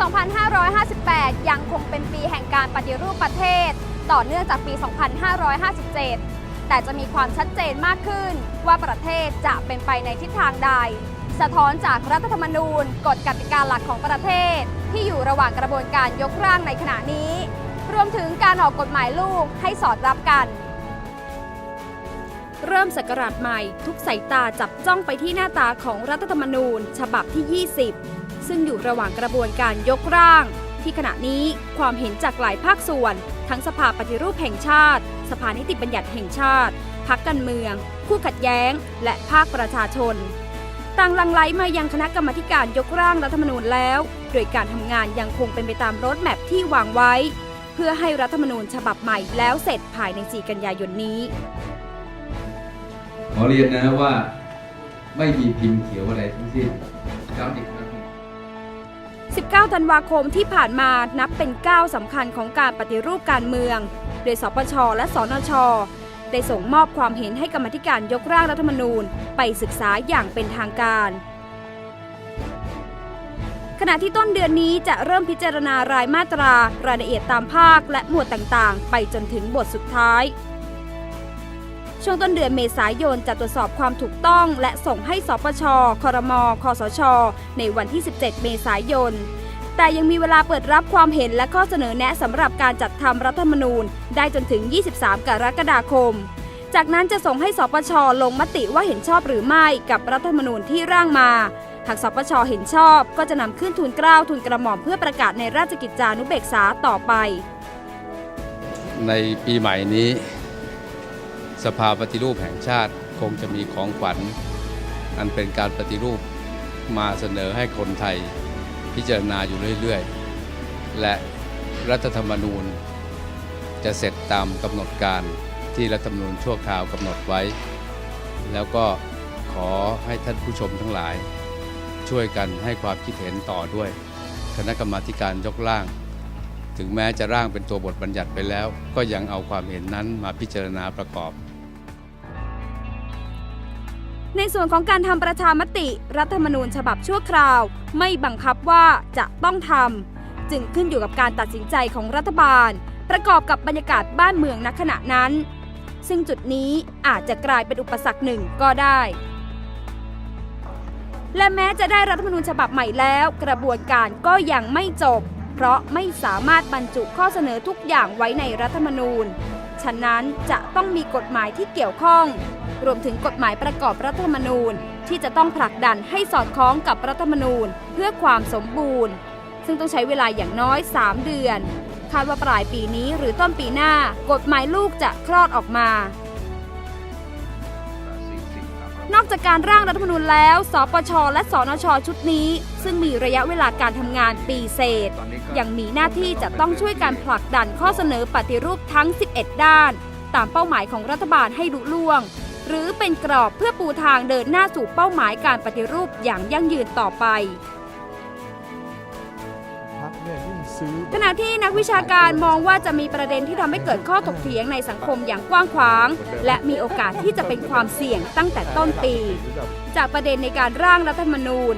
2558 ยังคงเป็นปีแห่งการปฏิรูปประเทศ ต่อเนื่องจากปี 2557 แต่จะมีความชัดเจนมากขึ้นว่าประเทศจะเป็นไปในทิศทางใด สะท้อนจากรัฐธรรมนูญกฎกติกาหลักของประเทศ ที่อยู่ระหว่างกระบวนการยกร่างในขณะนี้ รวมถึงการออกกฎหมายลูกให้สอดรับกัน เริ่มศักราชใหม่ ทุกสายตาจับจ้องไปที่หน้าตาของรัฐธรรมนูญ ฉบับที่ 20 ซึ่งอยู่ระหว่างกระบวนการยกร่าง ที่ขณะนี้ความเห็นจากหลายภาคส่วน ทั้งสภาปฏิรูปแห่งชาติ สภานิติบัญญัติแห่งชาติพักการเมือง คู่ขัดแย้ง และภาคประชาชน ต่างลังไหลมายังคณะกรรมการยกร่างรัฐธรรมนูญแล้ว โดยการทำงานยังคงเป็นไปตามรถแมพที่วางไว้ เพื่อให้รัฐธรรมนูญฉบับใหม่แล้วเสร็จภายใน 4 กันยายนนี้ ขอเรียนนะว่าไม่มีพิมพ์เขียวอะไรทั้งสิ้นย้ำอีกครั้ง19 ธันวาคมที่ผ่านมานับเป็นก้าวสำคัญของการปฏิรูปการเมือง โดยสปช และสนช ได้ส่งมอบความเห็นให้กรรมธิการยกร่างรัฐธรรมนูญ ไปศึกษาอย่างเป็นทางการ ขณะที่ต้นเดือนนี้จะเริ่มพิจารณารายมาตรารายละเอียดตามภาคและหมวดต่างๆ ไปจนถึงบทสุดท้าย ช่วงต้นเดือนเมษายนจะตรวจสอบความถูกต้อง และส่งให้สปช ครม คสช ในวันที่ 17 เมษายน แต่ยังมีเวลาเปิดรับความเห็นและข้อเสนอแนะสำหรับการจัดทำรัฐธรรมนูญ ได้จนถึง 23 กรกฎาคม จากนั้นจะส่งให้สปช ลงมติว่าเห็นชอบหรือไม่กับรัฐธรรมนูญที่ร่างมาหากสปชเห็นชอบก็จะนำขึ้นทูลเกล้าทูลกระหม่อมเพื่อประกาศในราชกิจจานุเบกษาต่อไป ในปีใหม่นี้ สภาปฏิรูปแห่งชาติคงจะมีของขวัญ อันเป็นการปฏิรูปมาเสนอให้คนไทยพิจารณาอยู่เรื่อยๆ และรัฐธรรมนูญ จะเสร็จตามกำหนดการที่รัฐธรรมนูญชั่วคราวกำหนดไว้ แล้วก็ขอให้ท่านผู้ชมทั้งหลาย ช่วยกันให้ความคิดเห็นต่อด้วย คณะกรรมาการยกร่าง ถึงแม้จะร่างเป็นตัวบทบัญญัติไปแล้ว ก็ยังเอาความเห็นนั้นมาพิจารณาประกอบ ในส่วนของการทำประชามติ รัฐธรรมนูญฉบับชั่วคราว ไม่บังคับว่าจะต้องทำจึงขึ้นอยู่กับการตัดสินใจของรัฐบาล ประกอบกับบรรยากาศบ้านเมืองณขณะนั้น ซึ่งจุดนี้อาจจะกลายเป็นอุปสรรคหนึ่งก็ได้ และแม้จะได้รัฐธรรมนูญฉบับใหม่แล้ว กระบวนการก็ยังไม่จบ เพราะไม่สามารถบรรจุข้อเสนอทุกอย่างไว้ในรัฐธรรมนูญ ฉะนั้นจะต้องมีกฎหมายที่เกี่ยวข้อง รวมถึงกฎหมายประกอบรัฐธรรมนูญ ที่จะต้องผลักดันให้สอดคล้องกับรัฐธรรมนูญ เพื่อความสมบูรณ์ ซึ่งต้องใช้เวลาอย่างน้อย 3 เดือน คาดว่าปลายปีนี้หรือต้นปีหน้ากฎหมายลูกจะคลอดออกมานอกจากการร่างรัฐธรรมนูญแล้ว สปช และสนช ชุดนี้ ซึ่งมีระยะเวลาการทำงานปีเศษ ยังมีหน้าที่จะต้องช่วยการผลักดันข้อเสนอปฏิรูปทั้ง 11 ด้าน ตามเป้าหมายของรัฐบาลให้ลุล่วง หรือเป็นกรอบเพื่อปูทางเดินหน้าสู่เป้าหมายการปฏิรูปอย่างยั่งยืนต่อไปพักเนี่ยยิ่งซื้อขณะที่นักวิชาการมองว่าจะมีประเด็นที่ทำให้เกิดข้อถกเถียงในสังคมอย่างกว้างขวาง และมีโอกาสที่จะเป็นความเสี่ยงตั้งแต่ต้นปี จากประเด็นในการร่างรัฐธรรมนูญ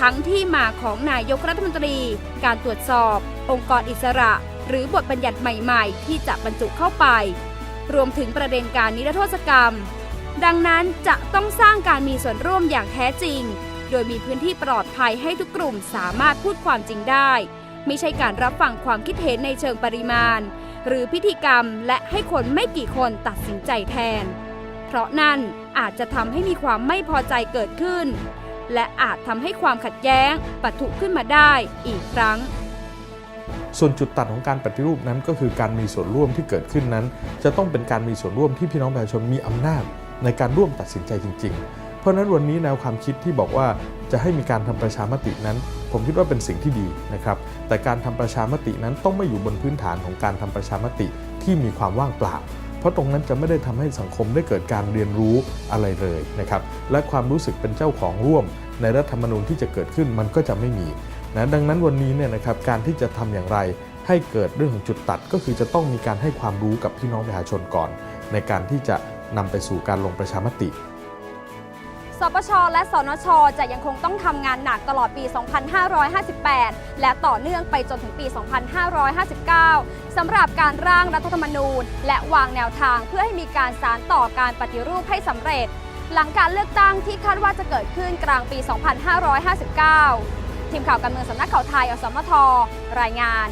ทั้งที่มาของนายกรัฐมนตรี การตรวจสอบ องค์กรอิสระ หรือบทบัญญัติใหม่ ๆ ที่จะบรรจุเข้าไป รวมถึงประเด็นการนิรโทษกรรม ดังนั้นจะต้องสร้างการมีส่วนร่วมอย่างแท้จริง โดยมีพื้นที่ปลอดภัยให้ทุกกลุ่มสามารถพูดความจริงได้ ไม่ใช่การรับฟังความคิดเห็นในเชิงปริมาณ หรือพิธีกรรมและให้คนไม่กี่คนตัดสินใจแทน เพราะนั่นอาจจะทำให้มีความไม่พอใจเกิดขึ้น และอาจทำให้ความขัดแย้งปะทุขึ้นมาได้อีกครั้งส่วนจุดตัดของการปฏิรูปนั้นก็คือการมีส่วนร่วมที่เกิดขึ้นนั้น จะต้องเป็นการมีส่วนร่วมที่พี่น้องประชาชนมีอำนาจ ในการร่วมตัดสินใจจริง ๆ เพราะนั้นวันนี้แนวความคิดที่บอกว่าจะให้มีการทำประชามตินั้น ผมคิดว่าเป็นสิ่งที่ดีนะครับ แต่การทำประชามตินั้นต้องไม่อยู่บนพื้นฐานของการทำประชามติที่มีความว่างเปล่าเพราะตรงนั้นจะไม่ได้ทำให้สังคมได้เกิดการเรียนรู้อะไรเลยนะครับ และความรู้สึกเป็นเจ้าของร่วม ในรัฐธรรมนูญที่จะเกิดขึ้นมันก็จะไม่มีนะดังนั้นวันนี้เนี่ยนะครับการที่จะทำอย่างไร ให้เกิดเรื่องของจุดตัดก็คือจะต้องมีการให้ความรู้กับพี่น้องประชาชนก่อน ในการที่จะ นำไปสู่การลงประชามติสปช และสนช จะยังคงต้องทำงานหนักตลอดปี 2558 และต่อเนื่องไปจนถึงปี 2559 สำหรับการร่างรัฐธรรมนูญ และวางแนวทางเพื่อให้มีการสารต่อการปฏิรูปให้สำเร็จ หลังการเลือกตั้งที่คาดว่าจะเกิดขึ้นกลางปี 2559 ทีมข่าวการเมืองสำนักข่าวไทย อสมท รายงาน